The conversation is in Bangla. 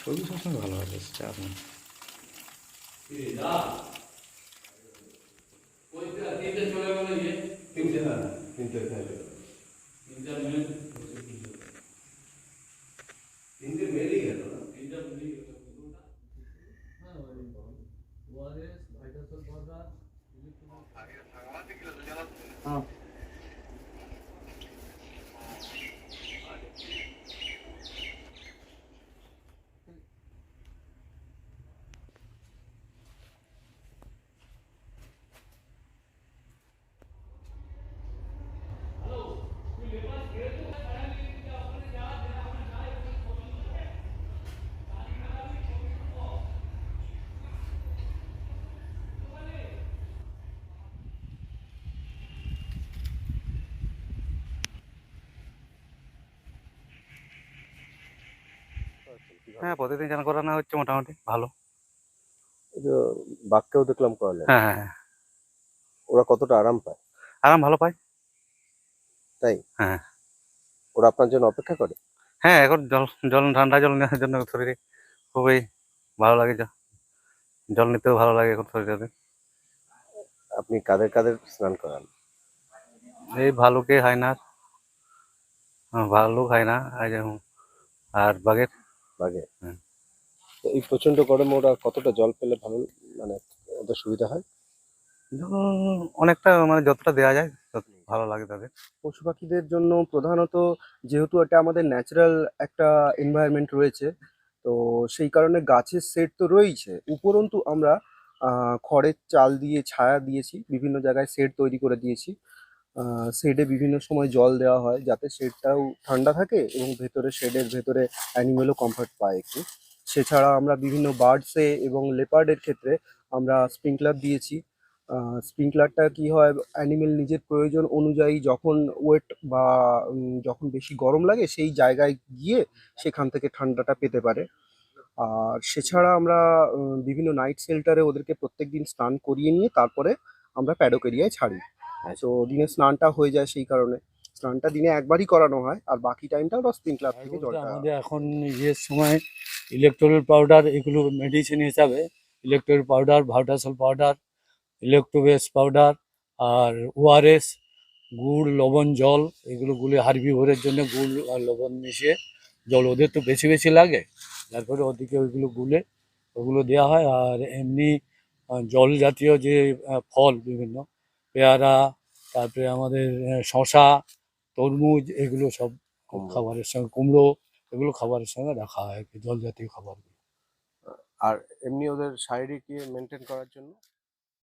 ছবি সবসময় ভালো হবে চাপ নেই তিনটে হ্যাঁ না প্রতিদিন চান করানো হচ্ছে মোটামুটি ভালো। বাঘকেও দেখলাম করালেন হ্যাঁ হ্যাঁ হ্যাঁ। ওরা কতটা আরাম পায়? আরাম ভালো পাই তাই? হ্যাঁ। ওরা আপনার জন্য অপেক্ষা করে? হ্যাঁ এখন জল জল ঠান্ডা জল নেওয়ার জন্য শরীরে খুবই ভালো লাগে জল। নিতেও ভালো লাগে এখন শরীরে আপনি কাদের কাদের স্নান করান? এই ভালুকে হায়নার। হ্যাঁ, ভালুক হায়না আর বাঘের? বাঘে হুম। তো এই প্রচণ্ড গরমে ওরা কতটা জল পেলে ভালো মানে ওদের সুবিধা হয়? অনেকটা মানে যতটা দেওয়া যায় ভালো লাগে তাদের। পশু পাখিদের জন্য প্রধানত যেহেতু এটা আমাদের ন্যাচারাল একটা এনভায়রনমেন্ট রয়েছে তো সেই কারণে গাছের সেট তো রয়েছে উপরন্তু আমরা খড়ের চাল দিয়ে ছায়া দিয়েছি বিভিন্ন জায়গায় সেট তৈরি করে দিয়েছি। শেডে বিভিন্ন সময় জল দেওয়া হয় যাতে শেডটাও ঠান্ডা থাকে এবং ভেতরে শেডের ভেতরে অ্যানিমেলও কমফর্ট পায় একটু। সেছাড়া আমরা বিভিন্ন বার্ডসে এবং লেপার্ডের ক্ষেত্রে আমরা স্প্রিংকলার দিয়েছি। স্প্রিংকলারটা কি হয় অ্যানিমেল নিজের প্রয়োজন অনুযায়ী যখন ওয়েট বা যখন বেশি গরম লাগে সেই জায়গায় গিয়ে সেখান থেকে ঠান্ডাটা পেতে পারে। আর সেছাড়া আমরা বিভিন্ন নাইট শেল্টারে ওদেরকে প্রত্যেকদিন স্নান করিয়ে নিয়ে তারপরে আমরা প্যাডক এরিয়ায় ছাড়ি। তো দিনে স্নানটা হয়ে যায় সেই কারণে। স্নানটা দিনে একবারই করানো হয় আর বাকি টাইমটা ওরা স্প্রিংকলার থেকে জলটা আমাদের এখন ইয়ের সময় ইলেকট্রোল পাউডার এগুলো মেডিসিন হিসাবে ইলেকট্রোল পাউডার ভাউটাসল পাউডার ইলেকট্রোবেস পাউডার আর ওআরএস গুড় লবণ জল এগুলো গুলে হার্বিভোরের জন্য গুড় আর লবণ মিশিয়ে জল ওদের তো বেশি বেশি লাগে। তারপরে ওদিকে ওইগুলো গুলে ওগুলো দেওয়া হয় আর এমনি জল জাতীয় যে ফল বিভিন্ন পেয়ারা তারপরে আমাদের শশা তরমুজ এগুলো সব খাবারের সঙ্গে কুমড়ো এগুলো খাবারের সঙ্গে রাখা হয় আর কি জল জাতীয় খাবারগুলো। আর এমনি ওদের শারীরিক ইয়ে মেনটেন করার জন্য?